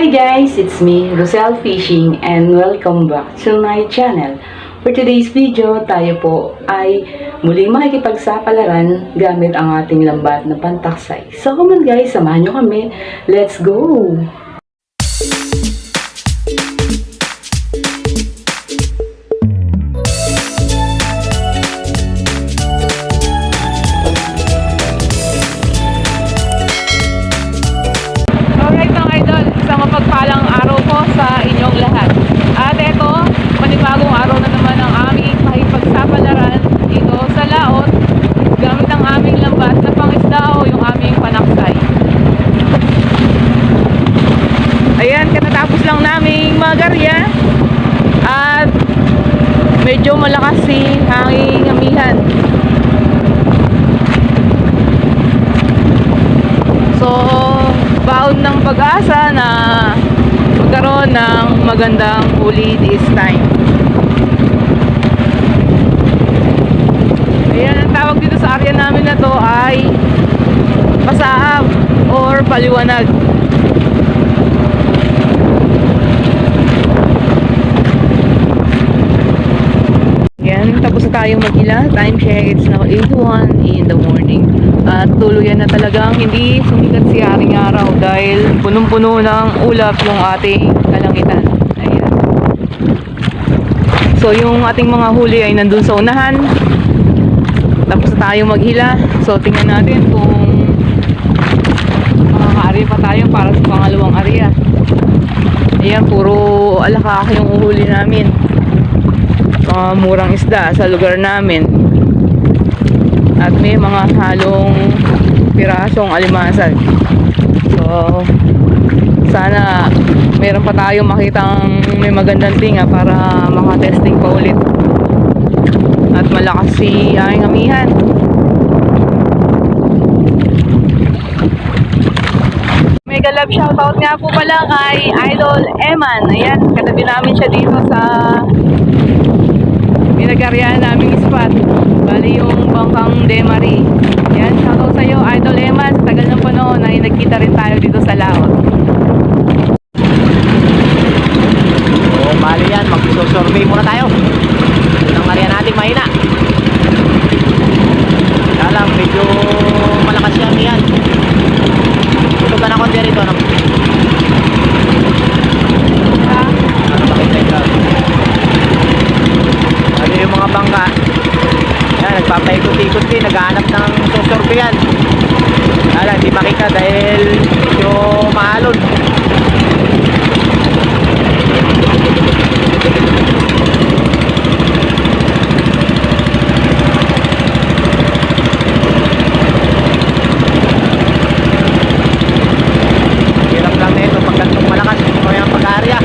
Hi guys, it's me, Rosel Fishing and welcome back to my channel. For today's video, tayo po ay muling makikipagsapalaran gamit ang ating lambat na pantaksay. So come on guys, samahan nyo kami. Let's go! Medyo malakas si hanging amihan. So, baon ng pag-asa na magkaroon ng magandang huli this time. Ayan, ang tawag dito sa area namin na to ay pasaab or paliwanag. Yan, tapos na tayong magila. Time check, it's now 8.01 in the morning. At tuluyan na talagang hindi sumikat si Haring Araw dahil punong-puno ng ulap yung ating kalangitan. Ayan. So yung ating mga huli ay nandun sa unahan. Tapos na tayong maghila. So tingnan natin kung makakaari pa tayo para sa pangalawang area. Ayan, puro alakaka yung uhuli namin mga murang isda sa lugar namin. At may mga halong pirasong alimasag so sana meron pa tayong makitang may magandang tinga para makatesting pa ulit. At malakas si aking amihan. Mega love shoutout nga po pala kay Idol Eman. Ayan, katabi namin siya dito sa pinagaryahan naming spot. Bali yung bangkang Demari. Yan, shoutout sa iyo, Idol Eman. Sa tagal ng panahon ay nagkita rin tayo dito sa Laot. Oo, bali yan. Mag-survey muna tayo. Ang area natin mahina. Kaya lang, medyo malakas yan yan. Ito ka na konti rito. Ano? Ano makita ito? Ano yung mga bangka? Yan, nagpapaikot-ikot din. Naghahanap ng susurveyan. Lang, hindi makita dahil medyo maalon. Hirap lang na ito pag ganitong malakas. Ito yung pag-aarya.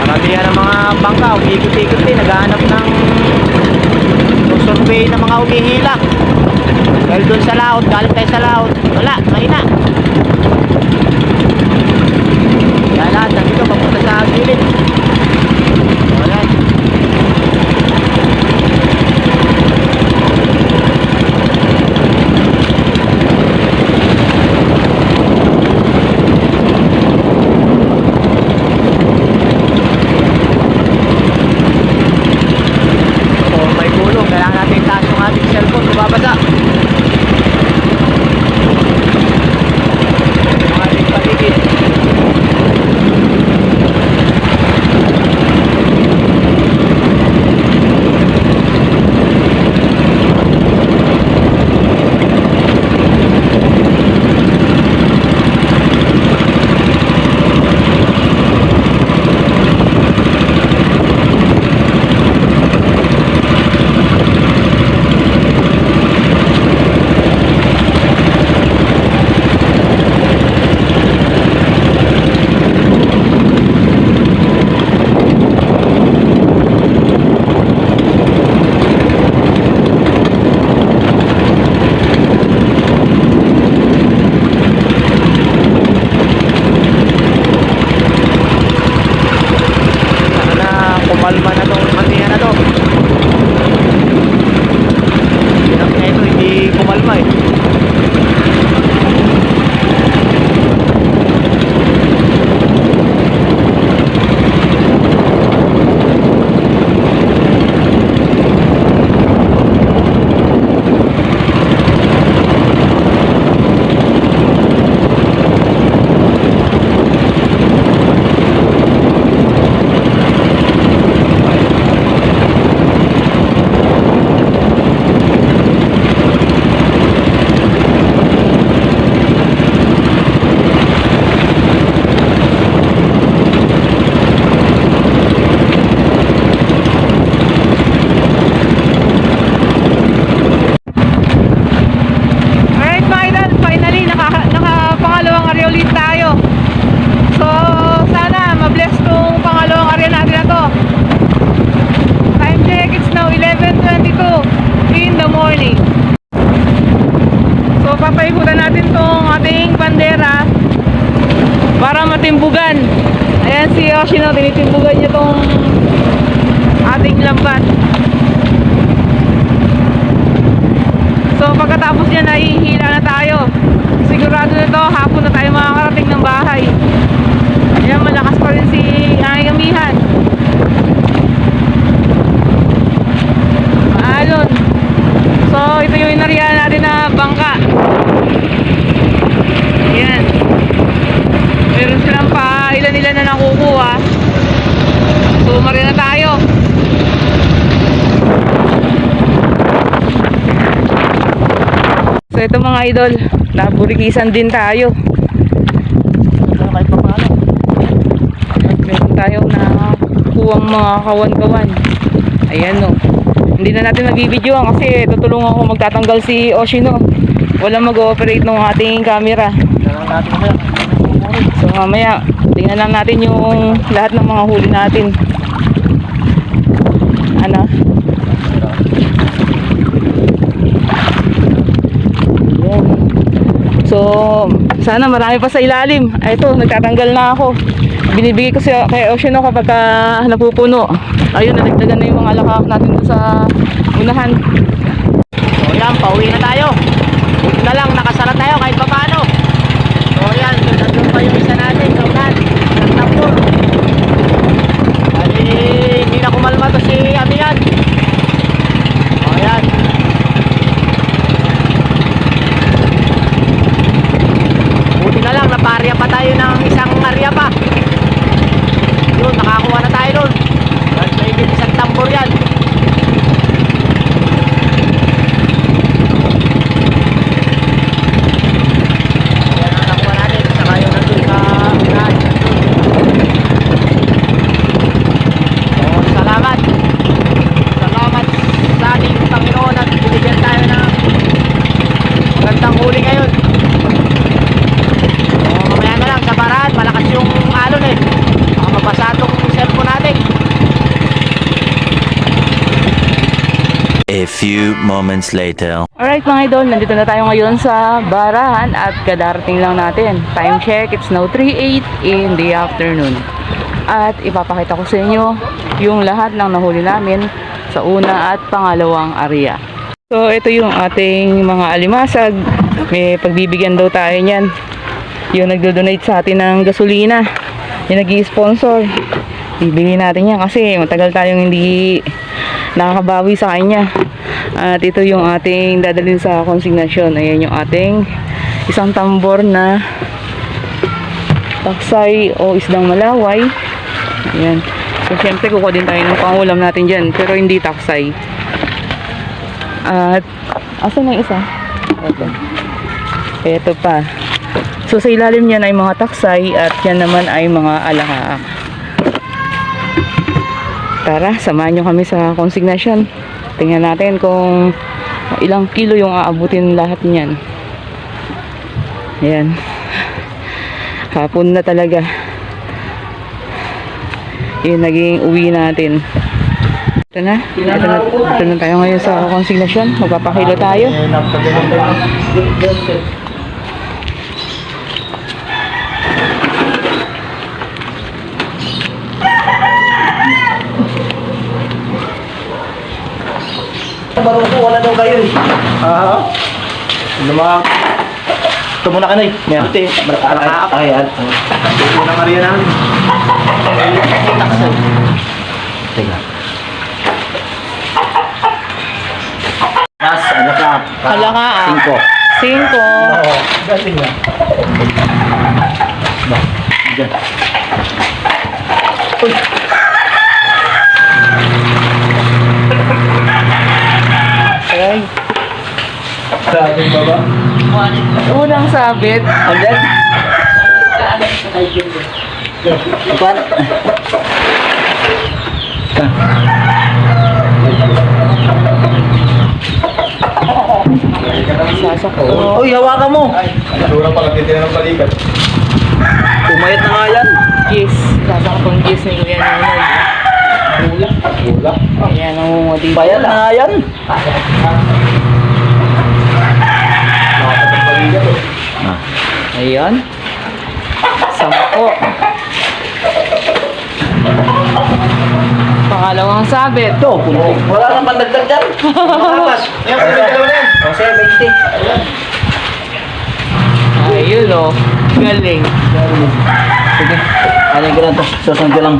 Maramihan ng mga bangka, umikot-ikot din, naghahanap ng umihila. Dahil doon sa laot, galing tayo sa laot, wala, mahina. Para matimbugan. Ayan si Yoshino, tinitimbugan niya tong ating lambat. So pagkatapos niya nahihila na tayo. Sigurado na to, hapon na tayo makakarating ng bahay. Ayan, malakas pa rin si aking amihan. Maalon. So ito yung inarihan natin na bangka. Ayan. Meron silang pa ilan-ilan na nakukuha. So umari na tayo. So ito mga idol, naburikisan din tayo. Meron tayong nakukuhang mga kawan-kawan. Ayan no. Hindi na natin nabibidyoan kasi tutulungan ko magtatanggal si Oshino. Walang mag-ooperate ng ating camera. So mamaya, tingnan lang natin yung lahat ng mga huli natin. Ano? Yan. So, sana marami pa sa ilalim. Ay, ito, nagtatanggal na ako. Binibigay ko siya kay Oceano kapag ka napupuno. Ayun, nalagdagan na yung mga lakak natin sa unahan. So yan, pauwi na tayo. Buti na lang, nakasara tayo kahit pa paano. So yan, nandun pa yung isa natin sa ulan. Ang tambor. Bali, hindi na kumalma to si Amihan. O yan. Buti na lang, naparya pa tayo ng isang arya pa. Yun, nakakuha na tayo nun. Kahit may isang tambor yan. Yan ang nakuha natin. Saka yung nandun sa unahan. So, salamat. Salamat sa ating Panginoon at binigyan tayo ng magandang huli ngayon. So, mamaya na lang sa paraan. Malakas yung alon eh. Baka mabasa itong cellphone natin. A few moments later. Alright mga idol, nandito na tayo ngayon sa Barahan at kadarating lang natin. Time check, it's now 3.08 in the afternoon. At ipapakita ko sa inyo yung lahat ng nahuli namin sa una at pangalawang area. So ito yung ating mga alimasag. May pagbibigyan daw tayo niyan. Yung nagdo-donate sa atin ng gasolina. Yung nag sponsor Bibigyan natin yan kasi matagal tayong hindi nakakabawi sa kanya. At ito yung ating dadalhin sa konsignasyon. Ayan yung ating isang tambor na taksay o isdang malaway. Ayan. So, syempre, kukuha din tayo ng pangulam natin dyan. Pero hindi taksay. At, asan na isa? Ito. Ito pa. So, sa ilalim niyan ay mga taksay at yan naman ay mga alakaak. Tara, samahan nyo kami sa consignation. Tingnan natin kung ilang kilo yung aabutin lahat niyan. Ayan. Hapon na talaga. Yun, naging uwi natin. Ito na. Ito na, ito na tayo ngayon sa consignation. Magpapakilo tayo. Kayo eh. Oo. Ano mga... Ito muna ka na eh. Meron ito eh. Malakaak. Ayan. Ito muna Maria namin. Teka. Mas, ano ka? Alakaak. Cinco. Cinco. Oo. Galing na. Ba, Diyan. Uy. Grabe ba ba? Unang sabit. Andyan? Kuan? Sasakto. Uy, hawakan mo! Surang pala titignan ng balikat. Pumayat na nga yan. Kiss. Sasaktong kiss ni Kuya Nonoy. Wala. Ayan, ang dito. Bayad na nga yan. Ayan. Sampo. Pangalawang sabit. Ito, puno. Wala nang pandagdag dyan. Makapas. Ayan, sige, dalawa na yan. O, sir, 20. Ayun o. Galing. Sige. Ano ko lang to? Susunod ko lang.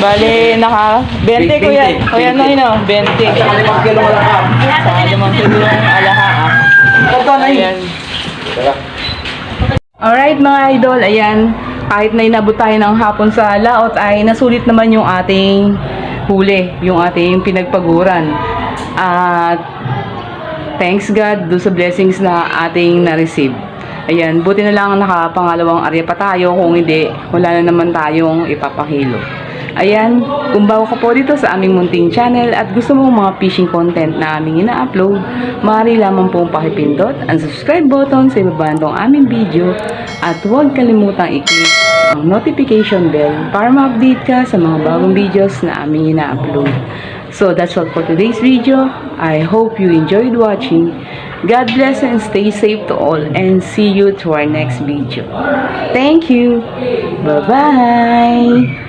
Bale, naka 20 kuya. 20. Kuya Noy no, 20. Sa limang kilo wala ka. Sa limang kilo yung alaha. ah. Ito na yun. Ayan. Alright mga idol, ayan. Kahit na inabot tayo ng hapon sa laot ay nasulit naman yung ating huli, yung ating pinagpaguran. At thanks God do sa blessings na ating na-receive. Ayan, buti na lang nakapangalawang area pa tayo. Kung hindi, wala na naman tayong ipapakilo. Ayan, kung bago ka po dito sa aming munting channel at gusto mo mga fishing content na aming ina-upload, maaari lamang pong pakipindot ang subscribe button sa ibaba nitong aming video at huwag kalimutang i-click ang notification bell para ma-update ka sa mga bagong videos na aming ina-upload. So that's all for today's video. I hope you enjoyed watching. God bless and stay safe to all and see you to our next video. Thank you. Bye-bye.